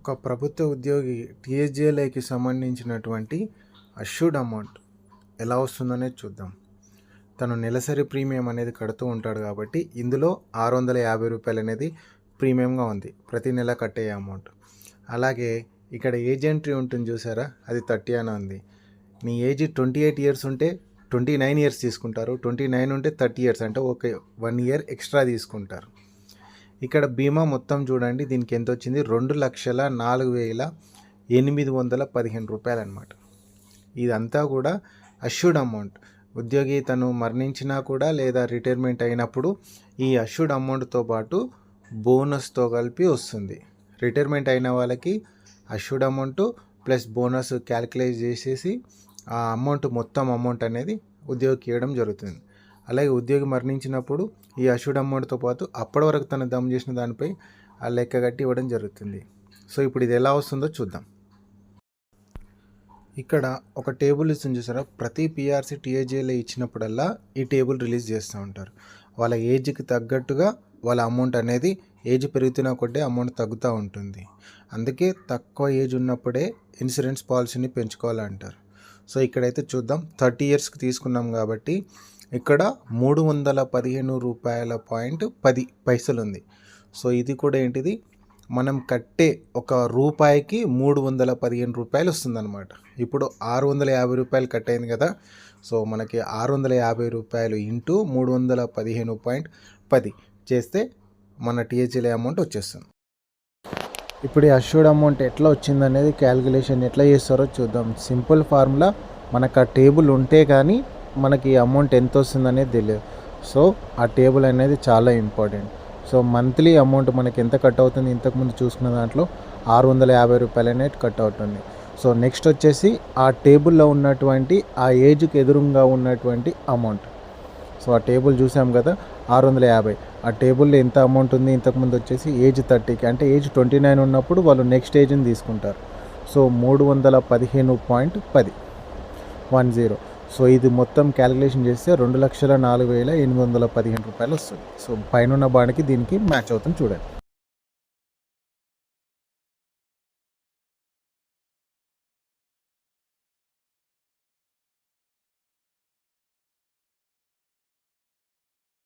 ఒక ప్రభుత్వ ఉద్యోగి టీఎస్జేఎల్ఐకి సంబంధించినటువంటి అష్యూడ్ అమౌంట్ ఎలా వస్తుందనేది చూద్దాం. తను నెలసరి ప్రీమియం అనేది కడుతూ ఉంటాడు కాబట్టి ఇందులో ఆరు వందల యాభై రూపాయలు అనేది ప్రీమియంగా ఉంది. ప్రతి నెల కట్టే అమౌంట్. అలాగే ఇక్కడ ఏజ్ ఎంట్రీ ఉంటుంది చూసారా? అది థర్టీ అని ఉంది. నీ ఏజ్ ట్వంటీ ఎయిట్ ఇయర్స్ ఉంటే ట్వంటీ నైన్ ఇయర్స్ తీసుకుంటారు. ట్వంటీ నైన్ ఉంటే థర్టీ ఇయర్స్. అంటే ఒక వన్ ఇయర్ ఎక్స్ట్రా తీసుకుంటారు. ఇక్కడ బీమా మొత్తం చూడండి దీనికి ఎంత వచ్చింది రెండు లక్షల నాలుగు వేల ఎనిమిది వందల పదిహేను రూపాయలు అనమాట ఇదంతా కూడా అష్యూడ్ అమౌంట్. ఉద్యోగి తను మరణించినా కూడా లేదా రిటైర్మెంట్ అయినప్పుడు ఈ అష్యూడ్ అమౌంట్తో పాటు బోనస్తో కలిపి వస్తుంది. రిటైర్మెంట్ అయిన వాళ్ళకి assured amount plus bonus calculate చేసేసి ఆ అమౌంట్ మొత్తం అమౌంట్ అనేది ఉద్యోగికి ఇవ్వడం జరుగుతుంది. అలాగే ఉద్యోగి మరణించినప్పుడు ఈ అష్యూర్డ్ అమౌంట్తో పాటు అప్పటి వరకు తను దమ్ చేసిన దానిపై ఆ లెక్క కట్టి ఇవ్వడం జరుగుతుంది. సో ఇప్పుడు ఇది ఎలా వస్తుందో చూద్దాం. ఇక్కడ ఒక టేబుల్ ఇస్తుంది చూసారా? ప్రతి పిఆర్సీ టీఏజీలో ఇచ్చినప్పుడల్లా ఈ టేబుల్ రిలీజ్ చేస్తూ ఉంటారు. వాళ్ళ ఏజ్కి తగ్గట్టుగా వాళ్ళ అమౌంట్ అనేది ఏజ్ పెరుగుతున్న కొట్టే అమౌంట్ తగ్గుతూ ఉంటుంది. అందుకే తక్కువ ఏజ్ ఉన్నప్పుడే ఇన్సూరెన్స్ పాలసీని పెంచుకోవాలంటారు. సో ఇక్కడైతే చూద్దాం. థర్టీ ఇయర్స్కి తీసుకున్నాం కాబట్టి ఇక్కడ మూడు వందల పదిహేను రూపాయల పాయింట్ పది పైసలు ఉంది సో ఇది కూడా ఏంటిది? మనం కట్టే ఒక రూపాయికి మూడు వందల పదిహేను రూపాయలు వస్తుందన్నమాట ఇప్పుడు ఆరు వందల యాభై రూపాయలు కట్ అయింది కదా. సో మనకి ఆరు వందల యాభై రూపాయలు ఇంటూ మూడు వందల పదిహేను పాయింట్ పది చేస్తే మన టీహెచ్ఎల్ అమౌంట్ వచ్చేస్తుంది. ఇప్పుడు ఈ అష్యూర్డ్ అమౌంట్ ఎట్లా వచ్చిందనేది క్యాలిక్యులేషన్ ఎట్లా చేస్తారో చూద్దాం. సింపుల్ ఫార్ములా మనకు ఆ టేబుల్ ఉంటే కానీ మనకి అమౌంట్ ఎంత వస్తుందనేది తెలియదు. సో ఆ టేబుల్ అనేది చాలా ఇంపార్టెంట్ సో మంత్లీ అమౌంట్ మనకి ఎంత కట్ అవుతుంది ఇంతకుముందు చూసుకున్న దాంట్లో ఆరు వందల యాభై రూపాయలు అనేది కట్ అవుతుంది. సో నెక్స్ట్ వచ్చేసి ఆ టేబుల్లో ఉన్నటువంటి ఆ ఏజ్కి ఎదురుగా ఉన్నటువంటి అమౌంట్ సో ఆ టేబుల్ చూసాం కదా ఆరు వందల యాభై. ఆ టేబుల్లో ఎంత అమౌంట్ ఉంది ఇంతకుముందు వచ్చేసి ఏజ్ థర్టీకి అంటే ఏజ్ ట్వంటీ నైన్ ఉన్నప్పుడు వాళ్ళు నెక్స్ట్ ఏజ్ని తీసుకుంటారు. సో మూడు వందల పదిహేను పాయింట్ పది. వన్ జీరో సో ఇది మొత్తం క్యాలిక్యులేషన్ చేస్తే రెండు లక్షల నాలుగు వేల ఎనిమిది వందల పదిహేను రూపాయలు వస్తుంది. సో పైన ఉన్న బాండ్కి దీనికి మ్యాచ్ అవుతుంది చూడండి.